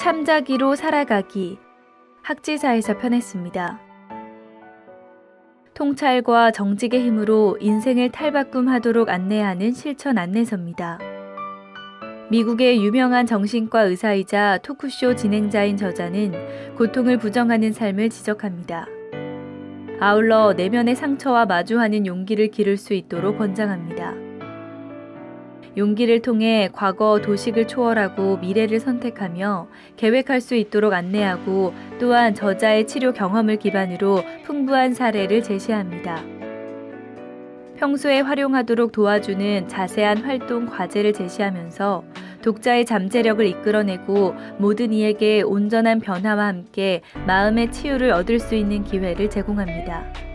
참자기로 살아가기 학지사에서 편했습니다. 통찰과 정직의 힘으로 인생을 탈바꿈하도록 안내하는 실천 안내서입니다. 미국의 유명한 정신과 의사이자 토크쇼 진행자인 저자는 고통을 부정하는 삶을 지적합니다. 아울러 내면의 상처와 마주하는 용기를 기를 수 있도록 권장합니다. 용기를 통해 과거 도식을 초월하고 미래를 선택하며 계획할 수 있도록 안내하고 또한 저자의 치료 경험을 기반으로 풍부한 사례를 제시합니다. 평소에 활용하도록 도와주는 자세한 활동 과제를 제시하면서 독자의 잠재력을 이끌어내고 모든 이에게 온전한 변화와 함께 마음의 치유를 얻을 수 있는 기회를 제공합니다.